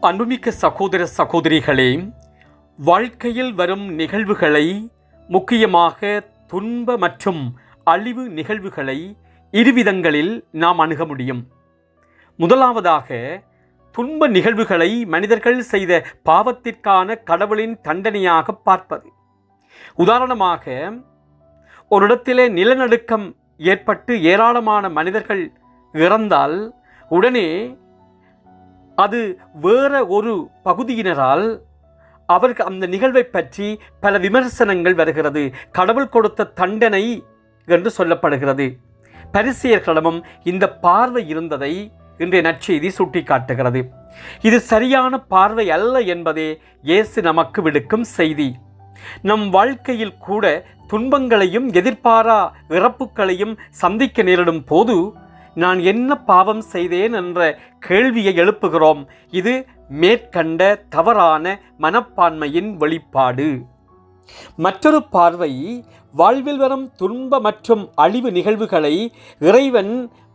அன்புமிக்க சகோதர சகோதரிகளே வாழ்க்கையில் வரும் நிகழ்வுகளை முக்கியமாக துன்ப மற்றும் அழிவு நிகழ்வுகளை இருவிதங்களில் நாம் அணுக முடியும். முதலாவதாக துன்ப நிகழ்வுகளை மனிதர்கள் செய்த பாவத்திற்கான கடவுளின் தண்டனையாக பார்ப்பது. உதாரணமாக ஒரு இடத்திலே நிலநடுக்கம் ஏற்பட்டு ஏராளமான மனிதர்கள் இறந்தால் உடனே அது வேற ஒரு பகுதியினரால் அவருக்கு அந்த நிகழ்வை பற்றி பல விமர்சனங்கள் வருகிறது. கடவுள் கொடுத்த தண்டனை என்று சொல்லப்படுகிறது. பரிசியர்களிடமும் இந்த பார்வை இருந்ததை இன்றைய நற்செய்தி சுட்டிக்காட்டுகிறது. இது சரியான பார்வை அல்ல என்பதே இயேசு நமக்கு விடுக்கும் செய்தி. நம் வாழ்க்கையில் கூட துன்பங்களையும் எதிர்பாரா இறப்புகளையும் சந்திக்க நேரிடும் போது நான் என்ன பாவம் செய்தேன் என்ற கேள்வியை எழுப்புகிறோம். இது மேற்கண்ட தவறான மனப்பான்மையின் வெளிப்பாடு. மற்றொரு பார்வை வாழ்வில் வரும் துன்ப மற்றும் அழிவு நிகழ்வுகளை இறைவன்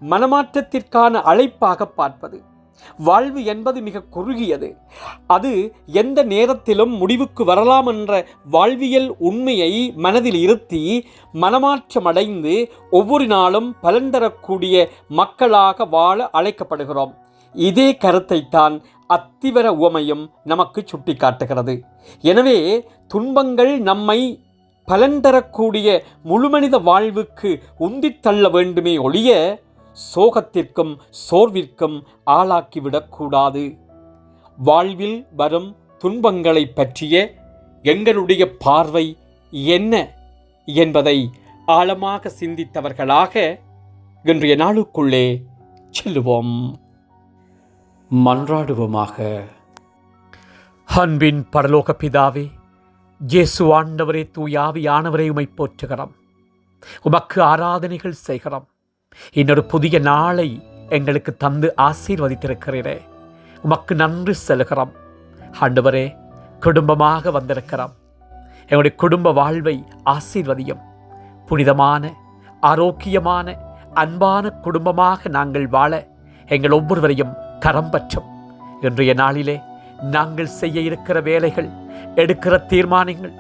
மனமாற்றத்திற்கான அழைப்பாக பார்ப்பது. வாழ்வு என்பது மிக குறுகியது. அது எந்த நேரத்திலும் முடிவுக்கு வரலாம் என்ற வாழ்வியல் உண்மையை மனதில் இருத்தி மனமாற்றமடைந்து ஒவ்வொரு நாளும் பலன் தரக்கூடிய மக்களாக வாழ அழைக்கப்படுகிறோம். இதே கருத்தைத்தான் அத்திவர உவமையும் நமக்கு சுட்டிக்காட்டுகிறது. எனவே துன்பங்கள் நம்மை பலன் தரக்கூடிய முழுமனித வாழ்வுக்கு உந்தித்தள்ள வேண்டுமே ஒழிய சோகத்திற்கும் சோர்விற்கும் ஆளாக்கிவிடக்கூடாது வாழ்வில் வரும் துன்பங்களை பற்றிய எங்களுடைய பார்வை என்ன என்பதை ஆழமாக சிந்தித்தவர்களாக இன்றைய நாளுக்குள்ளே செல்லுவோம். மன்றாடுவோமாக. அன்பின் பரலோக பிதாவே ஜேசு ஆண்டவரே தூயாவியானவரை உமை போற்றுகிறோம். உமக்கு ஆராதனைகள் செய்கிறோம். இன்னொரு புதிய நாளை எங்களுக்கு தந்து ஆசீர்வதித்திருக்கிறீரே. உமக்கு நன்றி செலுகிறோம். ஆண்டவரே குடும்பமாக வந்திருக்கிறோம். எங்களுடைய குடும்ப வாழ்வை ஆசீர்வதியும். புனிதமான ஆரோக்கியமான அன்பான குடும்பமாக நாங்கள் வாழ எங்கள் ஒவ்வொருவரையும் கரம் பற்றும். இன்றைய நாளிலே நாங்கள் செய்ய இருக்கிற வேலைகள் எடுக்கிற தீர்மானங்கள்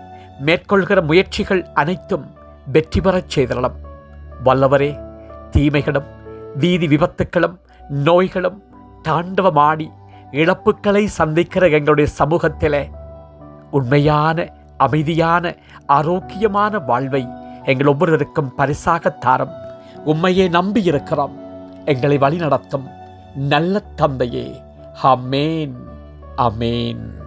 மேற்கொள்கிற முயற்சிகள் அனைத்தும் வெற்றி பெறச் செய்திடலாம் வல்லவரே தீமைகளும் வீதி விபத்துக்களும் நோய்களும் தாண்டவமாடி இழப்புக்களை சந்திக்கிற எங்களுடைய சமூகத்திலே உண்மையான அமைதியான ஆரோக்கியமான வாழ்வை எங்கள் ஒவ்வொருவருக்கும் பரிசாக தாரம். உண்மையை நம்பி இருக்கிறோம். எங்களை வழிநடத்தும் நல்ல தந்தையே. அமேன் அமேன்